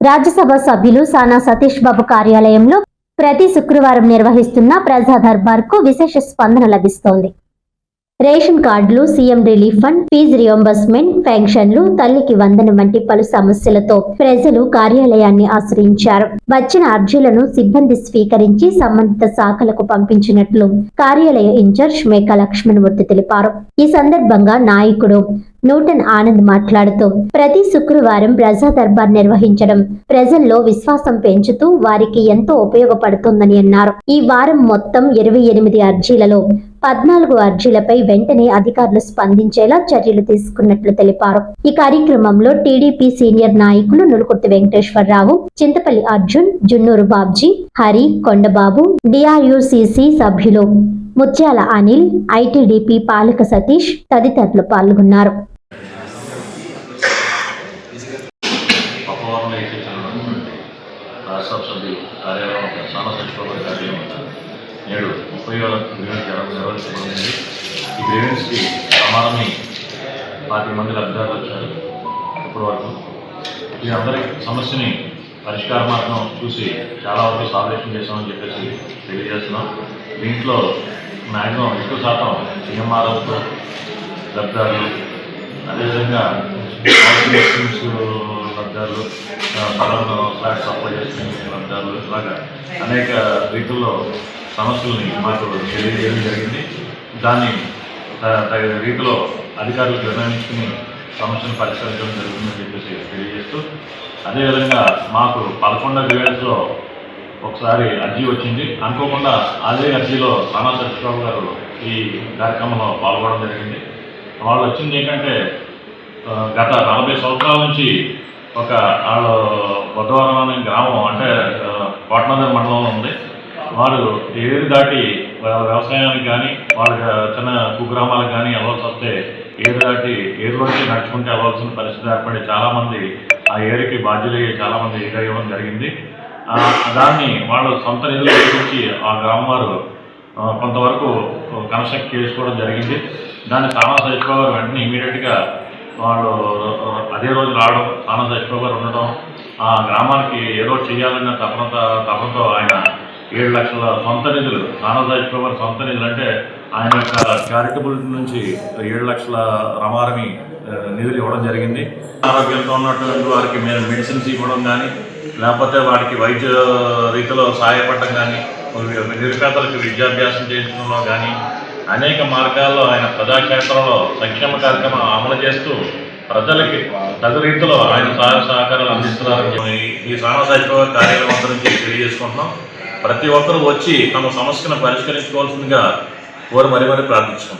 రాజ్యసభ సభ్యులు సానా సతీష్ బాబు కార్యాలయంలో ప్రతి శుక్రవారం నిర్వహిస్తున్న ప్రజా దర్బార్కు విశేష స్పందన లభిస్తోంది. రేషన్ కార్డులు CM relief fund fees reimbursement పెన్షన్లు తల్లికి వందన వంటి పలు సమస్యలతో ప్రజలు కార్యాలయాన్ని ఆశ్రయించారు. వచ్చిన అర్జీలను సిబ్బంది స్వీకరించి సంబంధిత శాఖలకు పంపించినట్లు కార్యాలయ ఇన్ఛార్జ్ మేకా లక్ష్మణమూర్తి తెలిపారు. ఈ సందర్భంగా నాయకుడు నూటన్ ఆనంద్ మాట్లాడుతూ ప్రతి శుక్రవారం ప్రజా దర్బార్ నిర్వహించడం ప్రజల్లో విశ్వాసం పెంచుతూ వారికి ఎంతో ఉపయోగపడుతుందని అన్నారు. ఈ వారం మొత్తం ఇరవై ఎనిమిది అర్జీలలో పద్నాలుగు అర్జీలపై వెంటనే అధికారులు స్పందించేలా చర్యలు తీసుకున్నట్లు తెలిపారు. ఈ కార్యక్రమంలో టీడీపీ సీనియర్ నాయకులు నులుకుర్తి వెంకటేశ్వరరావు చింతపల్లి అర్జున్ జున్నూరు బాబ్జీ హరి కొండబాబు డిఆర్యుసిసి సభ్యులు ముత్యాల అనిల్ ఐటీడీపీ పాలక సతీష్ తదితరులు పాల్గొన్నారు. సభ్యులు కార్యాలయం సామ సచివాలయ కార్యాలయం నేడు ముప్పై వేల గ్రీవెన్స్ నిర్వహించబడింది ఈ గ్రీవెన్స్కి సమానమై పాతిక మంది లబ్ధిదారులు వచ్చారు. ఇప్పటి వరకు ఈ అందరి సమస్యని పరిష్కార మార్గం చూసి చాలా వరకు సాల్వేషన్ చేశామని చెప్పేసి తెలియజేస్తున్నాం. దీంట్లో మ్యాక్సిమం ఎక్కువ శాతం సీఎంఆర్ఎఫ్తో లబ్ధిదారులు అదేవిధంగా స్కీమ్స్ లబ్ధాలు పలానా ఫ్లాట్ సప్లై చేసుకునే లబ్ధాలు ఇలాగా అనేక రీతుల్లో సమస్యల్ని మాకు తెలియజేయడం జరిగింది. దాన్ని తగిన రీతిలో అధికారులు నిర్ణయించుకుని సమస్యను పరిష్కరించడం జరుగుతుందని చెప్పేసి తెలియజేస్తూ అదేవిధంగా మాకు పదకొండవ గ్రేడ్స్లో ఒకసారి అర్జీ వచ్చింది. అనుకోకుండా అదే అర్జీలో రాణా సత్యబాబు గారు ఈ కార్యక్రమంలో పాల్గొనడం జరిగింది. వాళ్ళు వచ్చింది ఏంటంటే గత నలభై సంవత్సరాల నుంచి ఒక వాళ్ళు బుధవారం అనే గ్రామం అంటే ఆ, కోటనగర్ మండలంలో ఉంది. వారు ఏరు దాటి వ్యవసాయానికి కానీ వాళ్ళ చిన్న కుగ్రామాలకు కానీ వెళ్ళాల్సి వస్తే ఏరు దాటి ఏరులోకి నడుచుకుంటే వెళ్ళాల్సిన పరిస్థితి ఏర్పడి చాలామంది ఆ ఏరుకి బాధ్యులయ్యే చాలామంది ఇవ్వడం జరిగింది. దాన్ని వాళ్ళు సొంత నిధులు ఉపయోగించి ఆ గ్రామం వారు కొంతవరకు కన్స్ట్రక్ట్ చేసుకోవడం జరిగింది. దాన్ని సానా సచివ గారు వెంటనే ఇమీడియట్గా వాళ్ళు అదే రోజు రావడం సానా సచివ గారు ఉండడం ఆ గ్రామానికి ఏదో చేయాలన్న తపనత తపనతో ఆయన ఏడు లక్షల సొంత నిధులు. సానా సచివ సొంత నిధులు అంటే ఆయన యొక్క చారిటబుల్ నుంచి ఏడు లక్షల రమారమి నిధులు ఇవ్వడం జరిగింది. ఆరోగ్యంతో ఉన్నటువంటి వారికి మేము మెడిసిన్స్ ఇవ్వడం కానీ లేకపోతే వారికి వైద్య రీతిలో సహాయపడడం కానీ నిరుపేదలకు విద్యాభ్యాసం చేయించడంలో కానీ అనేక మార్గాల్లో ఆయన ప్రజాక్షేత్రంలో సంక్షేమ కార్యక్రమం అమలు చేస్తూ ప్రజలకి తగు రీతిలో ఆయన సహాయ సహకారాలు అందిస్తున్నారని ఈ సామాజిక కార్యాలయం అంతా నుంచి తెలియజేసుకుంటున్నాం. ప్రతి ఒక్కరూ వచ్చి తమ సమస్యను పరిష్కరించుకోవాల్సిందిగా కోరి మరి మరి ప్రార్థించుకుంటున్నాం.